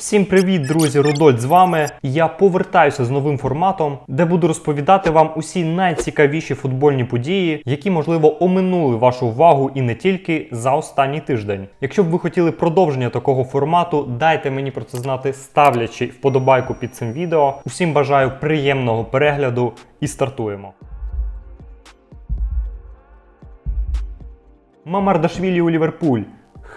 Всім привіт, друзі! Рудольд з вами. Я повертаюся з новим форматом, де буду розповідати вам усі найцікавіші футбольні події, які можливо оминули вашу увагу і не тільки за останній тиждень. Якщо б ви хотіли продовження такого формату, дайте мені про це знати, ставлячи вподобайку під цим відео. Усім бажаю приємного перегляду і стартуємо. Мамардашвілі у Ліверпуль.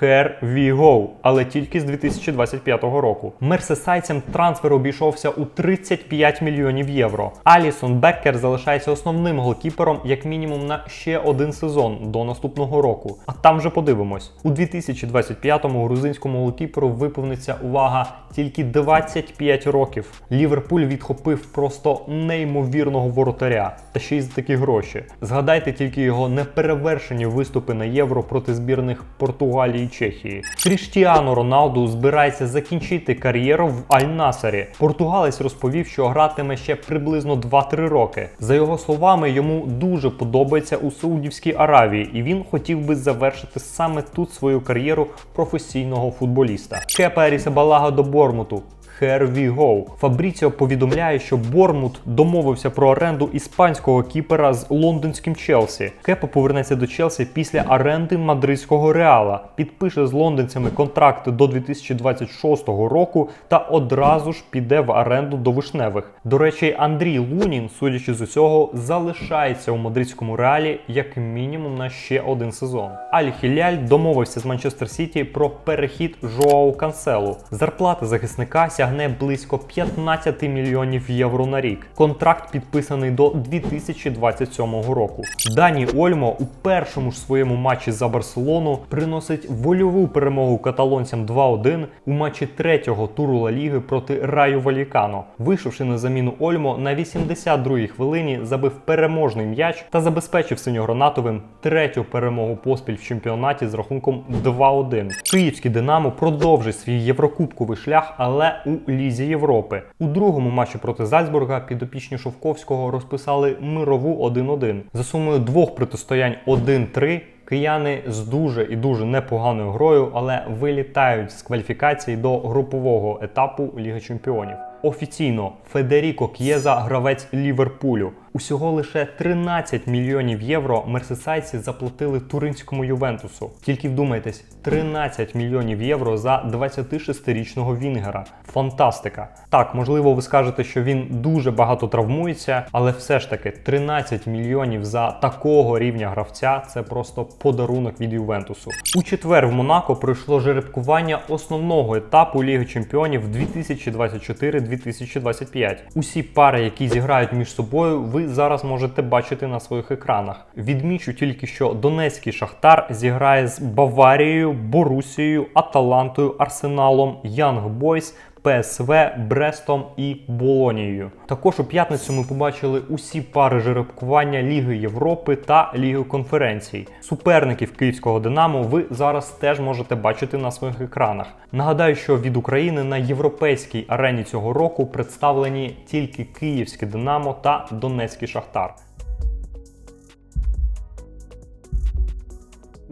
Here we go, але тільки з 2025 року. Мерсесайцям трансфер обійшовся у 35 мільйонів євро. Алісон Беккер залишається основним голкіпером як мінімум на ще один сезон до наступного року. А там вже подивимось. У 2025-му грузинському голкіперу виповниться увага тільки 25 років. Ліверпуль відхопив просто неймовірного воротаря, та ще й за такі гроші. Згадайте тільки його неперевершені виступи на євро проти збірних Португалії Чехії. Кріштіану Роналду збирається закінчити кар'єру в Аль-Насарі. Португалець розповів, що гратиме ще приблизно 2-3 роки. За його словами, йому дуже подобається у Саудівській Аравії, і він хотів би завершити саме тут свою кар'єру професійного футболіста. Кепа Арісабалага до Бормуту. Here we go. Фабріціо повідомляє, що Бормут домовився про оренду іспанського кіпера з лондонським Челсі. Кепа повернеться до Челсі після оренди мадридського реала, підпише з лондонцями контракти до 2026 року та одразу ж піде в оренду до вишневих. До речі, Андрій Лунін, судячи з усього, залишається у мадридському реалі як мінімум на ще один сезон. Аль Хіляль домовився з Манчестер Сіті про перехід Жоау Канселу. Зарплата захисника сягне близько 15 мільйонів євро на рік. Контракт підписаний до 2027 року. Дані Ольмо у першому ж своєму матчі за Барселону приносить вольову перемогу каталонцям 2-1 у матчі третього туру Ла Ліги проти Раю Валікано. Вийшовши на заміну Ольмо на 82-й хвилині, забив переможний м'яч та забезпечив синьогранатовим третю перемогу поспіль в чемпіонаті з рахунком 2-1. Київський Динамо продовжить свій єврокубковий шлях, але у Лізі Європи. У другому матчі проти Зальцбурга підопічні Шовковського розписали мирову 1-1. За сумою двох протистоянь 1-3 Кияни з дуже і дуже непоганою грою, але вилітають з кваліфікації до групового етапу Ліги Чемпіонів. Офіційно Федеріко К'єза гравець Ліверпулю. Усього лише 13 мільйонів євро мерсисайці заплатили туринському Ювентусу. Тільки вдумайтесь, 13 мільйонів євро за 26-річного Вінгера. Фантастика! Так, можливо, ви скажете, що він дуже багато травмується, але все ж таки 13 мільйонів за такого рівня гравця це просто подарунок від Ювентусу. У четвер в Монако пройшло жеребкування основного етапу Ліги Чемпіонів 2024-2025. Усі пари, які зіграють між собою, зараз можете бачити на своїх екранах. Відмічу тільки, що Донецький Шахтар зіграє з Баварією, Борусією, Аталантою, Арсеналом, Янг Бойс. ПСВ, Брестом і Болонією. Також у п'ятницю ми побачили усі пари жеребкування Ліги Європи та Ліги конференцій. Суперників київського Динамо ви зараз теж можете бачити на своїх екранах. Нагадаю, що від України на європейській арені цього року представлені тільки Київське Динамо та Донецький Шахтар.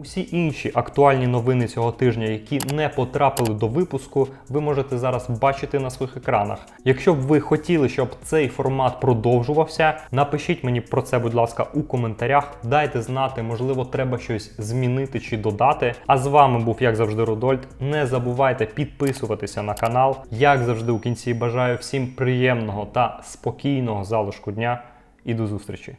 Усі інші актуальні новини цього тижня, які не потрапили до випуску, ви можете зараз бачити на своїх екранах. Якщо б ви хотіли, щоб цей формат продовжувався, напишіть мені про це, будь ласка, у коментарях. Дайте знати, можливо, треба щось змінити чи додати. А з вами був, як завжди, Рудольд. Не забувайте підписуватися на канал. Як завжди, у кінці бажаю всім приємного та спокійного залишку дня і до зустрічі!